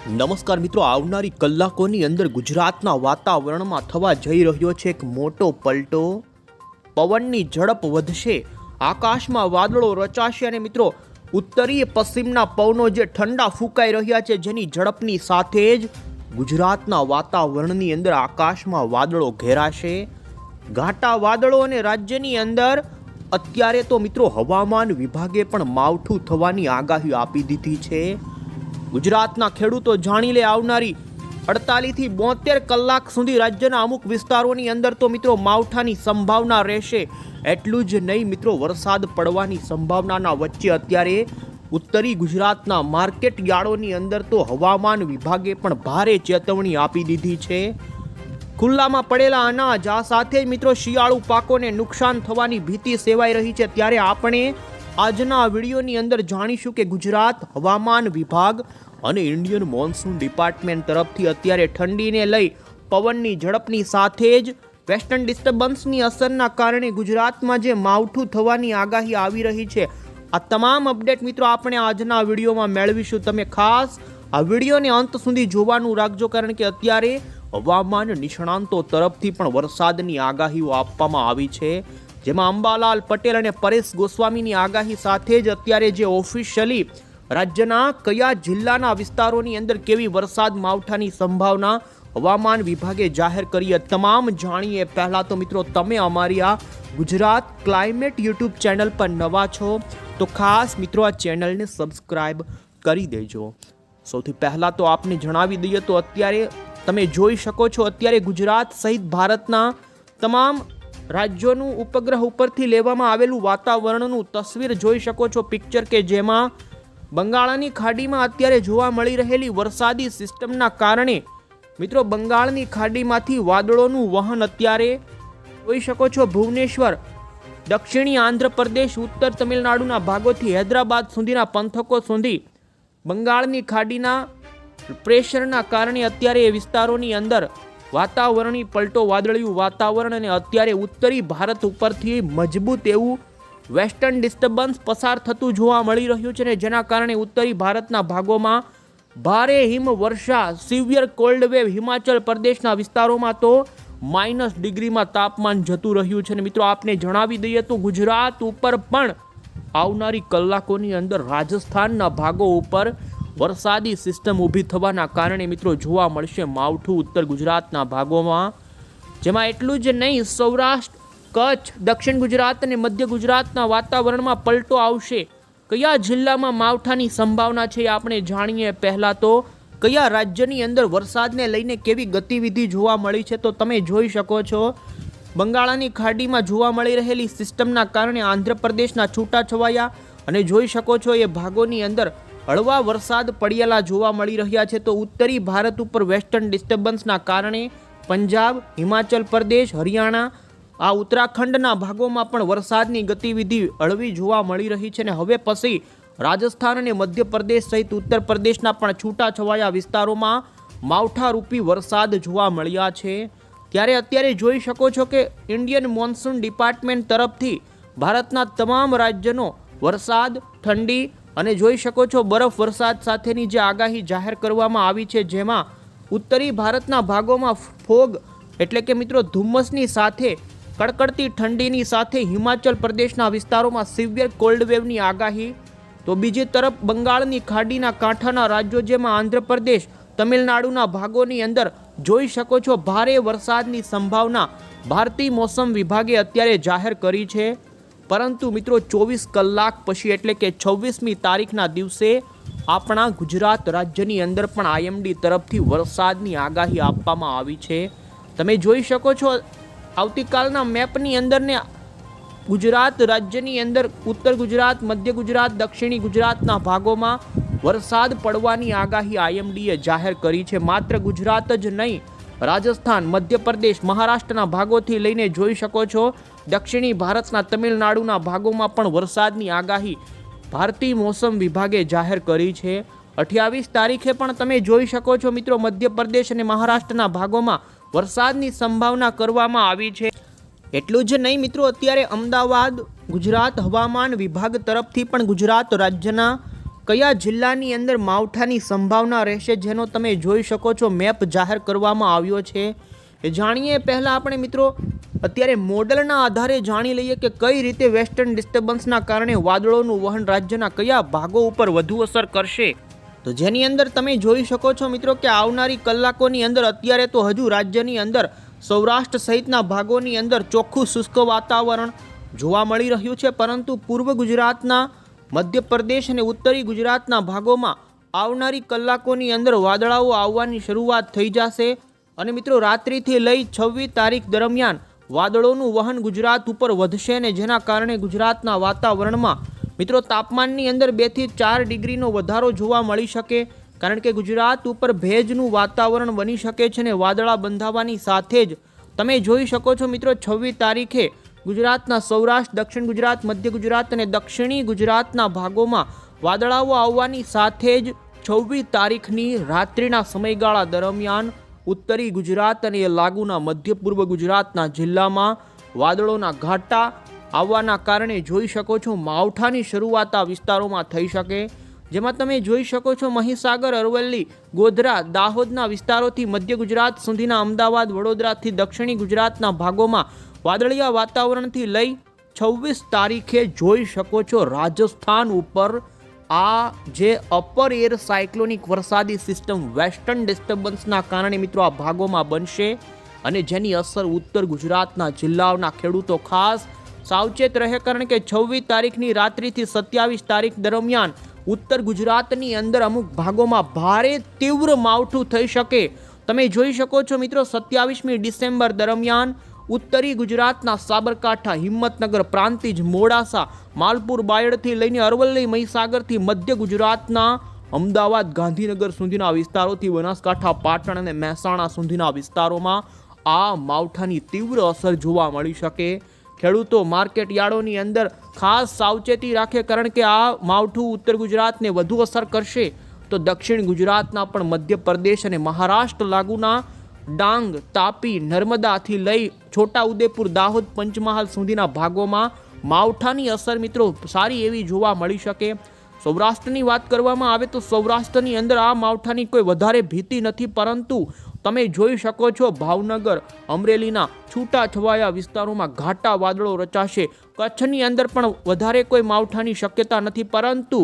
નમસ્કાર મિત્રો, આવનારી કલાકોની અંદર ગુજરાતના વાતાવરણમાં થવા જઈ રહ્યો છે એક મોટો પલટો. પવનની ઝડપ વધશે, આકાશમાં વાદળો રચાશે અને મિત્રો, ઉત્તરીય પશ્ચિમના પવનો જે ઠંડા ફૂંકાઈ રહ્યા છે જેની ઝડપની સાથે જ ગુજરાતના વાતાવરણની અંદર આકાશમાં વાદળો ઘેરાશે. ઘાટા વાદળો અને રાજ્યની અંદર અત્યારે તો મિત્રો હવામાન વિભાગે પણ માવઠું થવાની આગાહી આપી દીધી છે. ગુજરાતના ખેડૂતો જાણી લે આવનારી અડતાલીસથી બોતેર કલાક સુધી રાજ્યના અમુક વિસ્તારોની અંદર તો મિત્રો માવઠાની સંભાવના રહેશે. એટલું જ નહીં મિત્રો, વરસાદ પડવાની સંભાવનાના વચ્ચે અત્યારે ઉત્તરી ગુજરાતના માર્કેટ યાર્ડોની અંદર તો હવામાન વિભાગે પણ ભારે ચેતવણી આપી દીધી છે. ખુલ્લામાં પડેલા અનાજ, આ સાથે મિત્રો શિયાળુ પાકોને નુકસાન થવાની ભીતિ સેવાઈ રહી છે. ત્યારે આપણે આજના વિડીયોની અંદર જાણીશું કે ગુજરાત હવામાન વિભાગ અને ઇન્ડિયન મોન્સૂન ડિપાર્ટમેન્ટ તરફથી અત્યારે ઠંડીને લઈ પવનની ઝડપની સાથે જ વેસ્ટર્ન ડિસ્ટર્બન્સની અસરના કારણે ગુજરાતમાં જે માવઠું થવાની આગાહી આવી રહી છે, આ તમામ અપડેટ મિત્રો આપણે આજના વિડીયોમાં મેળવીશું. તમે ખાસ આ વિડીયોને અંત સુધી જોવાનું રાખજો, કારણ કે અત્યારે હવામાન નિષ્ણાંતો તરફથી પણ વરસાદની આગાહીઓ આપવામાં આવી છે. જેમાં અંબાલાલ પટેલ અને પરેશ ગોસ્વામીની આગાહી સાથે જ અત્યારે જે ઓફિશિયલી રાજ્યના કયા જિલ્લાના વિસ્તારોની અંદર કેવી વરસાદ માવઠાની સંભાવના હવામાન વિભાગે જાહેર કરી તમામ જાણીએ. પહેલાં તો મિત્રો, તમે અમારી આ ગુજરાત ક્લાઇમેટ યુટ્યુબ ચેનલ પર નવા છો, તો ખાસ મિત્રો આ ચેનલને સબસ્ક્રાઇબ કરી દેજો. સૌથી પહેલાં તો આપને જણાવી દઈએ તો અત્યારે તમે જોઈ શકો છો, અત્યારે ગુજરાત સહિત ભારતના તમામ રાજ્યોનું ઉપગ્રહ ઉપરથી લેવામાં આવેલું વાતાવરણનું તસવીર જોઈ શકો છો પિક્ચર કે જેમાં બંગાળની ખાડીમાં અત્યારે જોવા મળી રહેલી વરસાદી સિસ્ટમના કારણે મિત્રો બંગાળની ખાડીમાંથી વાદળોનું વહન અત્યારે જોઈ શકો છો ભુવનેશ્વર, દક્ષિણી આંધ્રપ્રદેશ, ઉત્તર તમિલનાડુના ભાગોથી હૈદરાબાદ સુધીના પંથકો સુધી બંગાળની ખાડીના પ્રેશરના કારણે અત્યારે એ વિસ્તારોની અંદર વાતાવરણી પલટો વાદળિયું વાતાવરણ અને અત્યારે ઉત્તરી ભારત ઉપરથી મજબૂત એવું વેસ્ટર્ન ડિસ્ટર્બન્સ પસાર થતું જોવા મળી રહ્યું છે ને જેના કારણે ઉત્તરી ભારતના ભાગોમાં ભારે હિમવર્ષા, સિવિયર કોલ્ડ વેવ હિમાચલ પ્રદેશના વિસ્તારોમાં તો માઇનસ ડિગ્રીમાં તાપમાન જતું રહ્યું છે. ને મિત્રો, આપને જણાવી દઈએ તો ગુજરાત ઉપર પણ આવનારી કલાકોની અંદર રાજસ્થાનના ભાગો ઉપર વરસાદી સિસ્ટમ ઊભી થવાના કારણે મિત્રો જોવા મળશે માવઠું ઉત્તર ગુજરાતના ભાગોમાં. જેમાં એટલું જ નહીં, સૌરાષ્ટ્ર, કચ્છ, દક્ષિણ ગુજરાત અને મધ્ય ગુજરાતના વાતાવરણમાં પલટો આવશે. કયા જિલ્લામાં માવઠાની સંભાવના છે આપણે જાણીએ પહેલાં તો. કયા રાજ્યની અંદર વરસાદને લઈને કેવી ગતિવિધિ જોવા મળી છે તો તમે જોઈ શકો છો. બંગાળાની ખાડીમાં જોવા મળી રહેલી સિસ્ટમના કારણે આંધ્રપ્રદેશના છૂટાછવાયા અને જોઈ શકો છો એ ભાગોની અંદર હળવા વરસાદ પડેલા જોવા મળી રહ્યા છે તો ઉત્તરી ભારત ઉપર વેસ્ટર્ન ડિસ્ટર્બન્સના કારણે પંજાબ, હિમાચલ પ્રદેશ, હરિયાણા, આ ઉત્તરાખંડના ભાગોમાં પણ વરસાદની ગતિવિધિ હળવી જોવા મળી રહી છે અને હવે પછી રાજસ્થાન અને મધ્યપ્રદેશ સહિત ઉત્તર પ્રદેશના પણ છૂટાછવાયા વિસ્તારોમાં માવઠારૂપી વરસાદ જોવા મળ્યા છે. ત્યારે અત્યારે જોઈ શકો છો કે ઇન્ડિયન મોન્સૂન ડિપાર્ટમેન્ટ તરફથી ભારતના તમામ રાજ્યનો વરસાદ, ઠંડી અને જોઈ શકો છો બરફ વરસાદ સાથેની જે આગાહી જાહેર કરવામાં આવી છે, જેમાં ઉત્તરી ભારતના ભાગોમાં ફોગ એટલે કે મિત્રો ધુમ્મસની સાથે, કડકડતી ઠંડીની સાથે હિમાચલ પ્રદેશના વિસ્તારોમાં સિવિયર કોલ્ડ વેવની આગાહી. તો બીજી તરફ બંગાળની ખાડીના કાંઠાના રાજ્યો જેમાં આંધ્રપ્રદેશ, તમિલનાડુના ભાગોની અંદર જોઈ શકો છો ભારે વરસાદની સંભાવના ભારતીય મોસમ વિભાગે અત્યારે જાહેર કરી છે. પરંતુ મિત્રો ચોવીસ કલાક પછી એટલે કે છવ્વીસમી તારીખના દિવસે આપણા ગુજરાત રાજ્યની અંદર પણ આઈએમડી તરફથી વરસાદની આગાહી આપવામાં આવી છે. તમે જોઈ શકો છો, આવતીકાલના મેપની અંદર ને ગુજરાત રાજ્યની અંદર ઉત્તર ગુજરાત, મધ્ય ગુજરાત, દક્ષિણી ગુજરાતના ભાગોમાં વરસાદ પડવાની આગાહી આઈએમડીએ જાહેર કરી છે. માત્ર ગુજરાત જ નહીં રાજસ્થાન, મધ્યપ્રદેશ મહારાષ્ટ્રના ભાગોથી લઈને જોઈ શકો છો. દક્ષિણી ભારતના તમિલનાડુના ભાગોમાં પણ વરસાદની આગાહી ભારતીય મોસમ વિભાગે જાહેર કરી છે. અઠ્યાવીસ તારીખે પણ તમે જોઈ શકો છો મિત્રો, મધ્યપ્રદેશ અને મહારાષ્ટ્રના ભાગોમાં વરસાદની સંભાવના કરવામાં આવી છે. એટલું જ નહીં મિત્રો, અત્યારે અમદાવાદ, ગુજરાત હવામાન વિભાગ તરફથી પણ ગુજરાત રાજ્યના કયા જિલ્લાની અંદર માવઠાની સંભાવના રહેશે જેનો તમે જોઈ શકો છો, મેપ જાહેર કરવામાં આવ્યો છે. એ જાણીએ પહેલાં આપણે મિત્રો, અત્યારે મોડલના આધારે જાણી લઈએ કે કઈ રીતે વેસ્ટર્ન ડિસ્ટર્બન્સના કારણે વાદળોનું વહન રાજ્યના કયા ભાગો ઉપર વધુ અસર કરશે. તો જેની અંદર તમે જોઈ શકો છો મિત્રો કે આવનારી કલાકોની અંદર અત્યારે તો હજુ રાજ્યની અંદર સૌરાષ્ટ્ર સહિતના ભાગોની અંદર ચોખ્ખું શુષ્ક વાતાવરણ જોવા મળી રહ્યું છે, પરંતુ પૂર્વ ગુજરાતના મધ્યપ્રદેશ અને ઉત્તરી ગુજરાતના ભાગોમાં આવનારી કલાકોની અંદર વાદળાઓ આવવાની શરૂઆત થઈ જશે. અને મિત્રો, રાત્રિથી લઈ છવ્વીસ તારીખ દરમિયાન વાદળોનું વહન ગુજરાત ઉપર વધશે અને જેના કારણે ગુજરાતના વાતાવરણમાં મિત્રો, તાપમાનની અંદર બેથી ચાર ડિગ્રીનો વધારો જોવા મળી શકે. કારણ કે ગુજરાત ઉપર ભેજનું વાતાવરણ બની શકે છે અને વાદળા બંધાવાની સાથે જ. તમે જોઈ શકો છો મિત્રો, છવ્વીસ તારીખે ગુજરાતના સૌરાષ્ટ્ર, દક્ષિણ ગુજરાત, મધ્ય ગુજરાત અને દક્ષિણી ગુજરાતના ભાગોમાં વાદળાઓ આવવાની સાથે જ છવ્વીસ તારીખની રાત્રિના સમયગાળા દરમિયાન ઉત્તરી ગુજરાત અને લાગુના મધ્ય પૂર્વ ગુજરાતના જિલ્લામાં વાદળોના ઘાટા આવવાના કારણે જોઈ શકો છો માવઠાની શરૂઆત આ વિસ્તારોમાં થઈ શકે. જેમાં તમે જોઈ શકો છો મહીસાગર, અરવલ્લી, ગોધરા, દાહોદના વિસ્તારોથી મધ્ય ગુજરાત સુધીના અમદાવાદ, વડોદરાથી દક્ષિણી ગુજરાતના ભાગોમાં વાદળિયા વાતાવરણથી લઈ છવ્વીસ તારીખે જોઈ શકો છો રાજસ્થાન ઉપર આ જે અપર એર સાયક્લોનિક વરસાદી સિસ્ટમ વેસ્ટર્ન ડિસ્ટર્બન્સના કારણે મિત્રો આ ભાગોમાં બનશે અને જેની અસર ઉત્તર ગુજરાતના જિલ્લાઓના ખેડૂતો ખાસ સાવચેત રહે કારણ કે છવ્વીસ તારીખની રાત્રિથી સત્યાવીસ તારીખ દરમિયાન ઉત્તર ગુજરાતની અંદર અમુક ભાગોમાં ભારે તીવ્ર માવઠું થઈ શકે. તમે જોઈ શકો છો મિત્રો સત્યાવીસમી ડિસેમ્બર દરમિયાન ઉત્તરી ગુજરાતના સાબરકાંઠા, હિંમતનગર પ્રાંતિજ, મોડાસા, માલપુર, બાયડથી લઈને અરવલ્લી, મહીસાગરથી મધ્ય ગુજરાતના અમદાવાદ, ગાંધીનગર સુધીના વિસ્તારોથી બનાસકાંઠા, પાટણ અને મહેસાણા સુધીના વિસ્તારોમાં આ માવઠાની તીવ્ર અસર જોવા મળી શકે. ખેડૂતો માર્કેટ યાર્ડોની અંદર ખાસ સાવચેતી રાખે કારણ કે આ માવઠું ઉત્તર ગુજરાતને વધુ અસર કરશે. તો દક્ષિણ ગુજરાતના પણ મધ્યપ્રદેશ અને મહારાષ્ટ્ર લાગુના ડાંગ, તાપી, નર્મદાથી લઈ છોટાઉદેપુર, દાહોદ પંચમહાલ સુધીના ભાગોમાં માવઠાની અસર મિત્રો સારી એવી જોવા મળી શકે. સૌરાષ્ટ્રની વાત કરવામાં આવે તો સૌરાષ્ટ્રની અંદર આ માવઠાની કોઈ વધારે ભીતિ નથી, પરંતુ તમે જોઈ શકો છો ભાવનગર, અમરેલીના છૂટાછવાયા વિસ્તારોમાં ઘાટા વાદળો રચાશે. કચ્છની અંદર પણ વધારે કોઈ માવઠાની શક્યતા નથી, પરંતુ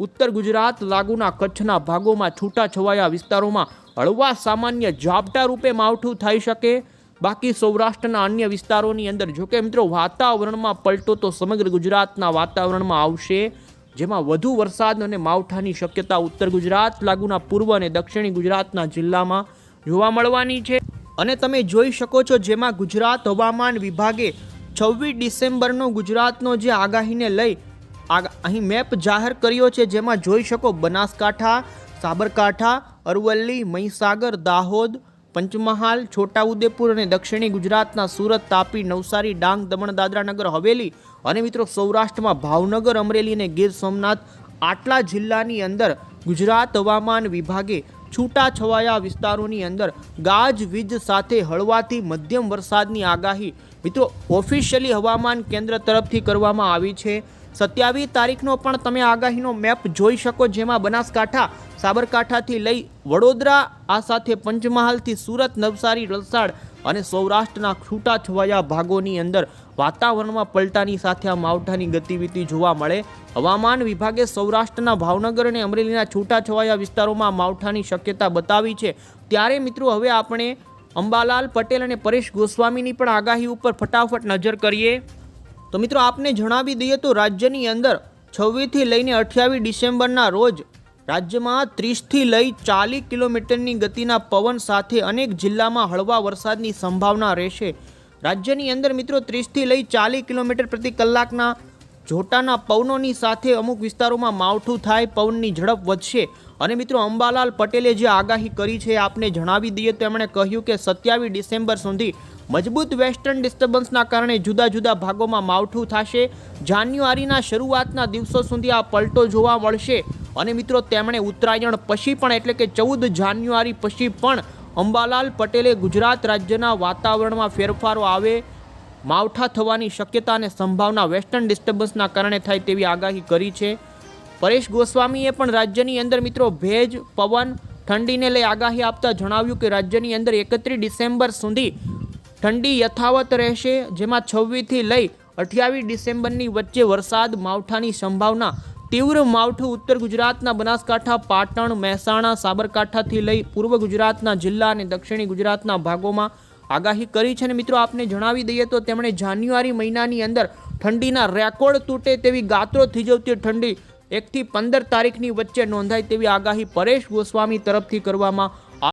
ઉત્તર ગુજરાત લાગુના કચ્છના ભાગોમાં છૂટાછવાયા વિસ્તારોમાં હળવા સામાન્ય ઝાપટા રૂપે માવઠું થઈ શકે. બાકી સૌરાષ્ટ્રના અન્ય વિસ્તારોની અંદર જોકે મિત્રો, વાતાવરણમાં પલટો તો સમગ્ર ગુજરાતના વાતાવરણમાં આવશે, જેમાં વધુ વરસાદ અને માવઠાની શક્યતા ઉત્તર ગુજરાત, લાગુના પૂર્વ અને દક્ષિણી ગુજરાતના જિલ્લામાં જોવા મળવાની છે. અને તમે જોઈ શકો છો, જેમાં ગુજરાત હવામાન વિભાગે છવ્વીસ ડિસેમ્બરનો ગુજરાતનો જે આગાહીને લઈ અહીં મેપ જાહેર કર્યો છે, જેમાં જોઈ શકો બનાસકાંઠા, સાબરકાંઠા અરવલ્લી, મહીસાગર, દાહોદ, પંચમહાલ, છોટાઉદેપુર અને દક્ષિણી ગુજરાતના સુરત, તાપી, નવસારી, ડાંગ, દમણ, દાદરાનગર, હવેલી અને મિત્રો સૌરાષ્ટ્રમાં ભાવનગર, અમરેલી અને ગીર સોમનાથ આટલા જિલ્લાની અંદર ગુજરાત હવામાન વિભાગે છૂટા છવાયા વિસ્તારોની અંદર ગાજવીજ સાથે હળવાથી મધ્યમ વરસાદની આગાહી મિત્રો ઓફિશિયલી હવામાન કેન્દ્ર તરફથી કરવામાં આવી છે. સત્યાવીસ તારીખનો પણ તમે આગાહીનો મેપ જોઈ શકો જેમાં બનાસકાંઠા, સાબરકાંઠાથી લઈ વડોદરા, આ સાથે પંચમહાલથી સુરત, નવસારી, વલસાડ અને સૌરાષ્ટ્રના છૂટાછવાયા ભાગોની અંદર વાતાવરણમાં પલટાની સાથે આ માવઠાની ગતિવિધિ જોવા મળે. હવામાન વિભાગે સૌરાષ્ટ્રના ભાવનગર અને અમરેલીના છૂટાછવાયા વિસ્તારોમાં માવઠાની શક્યતા બતાવી છે. ત્યારે મિત્રો હવે આપણે અંબાલાલ પટેલ અને પરેશ ગોસ્વામીની પણ આગાહી ઉપર ફટાફટ નજર કરીએ. તો મિત્રો આપને જણાવી દઈએ તો રાજ્યની અંદર છવ્વીસથી લઈને અઠ્યાવીસ ડિસેમ્બરના રોજ રાજ્યમાં ત્રીસથી લઈ ચાલીસ કિલોમીટરની ગતિના પવન સાથે અનેક જિલ્લામાં હળવા વરસાદની સંભાવના રહેશે. રાજ્યની અંદર મિત્રો ત્રીસથી લઈ ચાલીસ કિલોમીટર પ્રતિ કલાકના જોટાના પવનોની સાથે અમુક વિસ્તારોમાં માવઠું થાય, પવનની ઝડપ વધશે. અને મિત્રો અંબાલાલ પટેલે જે આગાહી કરી છે આપને જણાવી દઈએ તો એમણે કહ્યું કે સત્યાવીસ ડિસેમ્બર સુધી મજબૂત વેસ્ટર્ન ડિસ્ટર્બન્સના કારણે જુદા જુદા ભાગોમાં માવઠું થશે. જાન્યુઆરીના શરૂઆતના દિવસો સુધી આ પલટો જોવા મળશે. અને મિત્રો, તેમણે ઉત્તરાયણ પછી પણ, એટલે કે ચૌદ જાન્યુઆરી પછી પણ, અંબાલાલ પટેલે ગુજરાત રાજ્યના વાતાવરણમાં ફેરફારો આવે, માવઠા થવાની શક્યતા અને સંભાવના વેસ્ટર્ન ડિસ્ટર્બન્સના કારણે થાય તેવી આગાહી કરી છે. પરેશ ગોસ્વામીએ પણ રાજ્યની અંદર, મિત્રો, ભેજ, પવન, ઠંડીને લઈ આગાહી આપતા જણાવ્યું કે રાજ્યની અંદર એકત્રીસ ડિસેમ્બર સુધી ઠંડી યથાવત રહેશે, જેમાં છવ્વીસથી લઈ અઠ્યાવીસ ડિસેમ્બરની વચ્ચે વરસાદ માવઠાની સંભાવના તીવ્ર માવઠું ઉત્તર ગુજરાતના બનાસકાંઠા, પાટણ, મહેસાણા, સાબરકાંઠાથી લઈ પૂર્વ ગુજરાતના જિલ્લા અને દક્ષિણી ગુજરાતના ભાગોમાં આગાહી કરી છે અને મિત્રો આપને જણાવી દઈએ તો તેમણે જાન્યુઆરી મહિનાની અંદર ઠંડીના રેકોર્ડ તૂટે તેવી ગાત્રો થીજવતી ઠંડી એકથી પંદર તારીખની વચ્ચે નોંધાય તેવી આગાહી પરેશ ગોસ્વામી તરફથી કરવામાં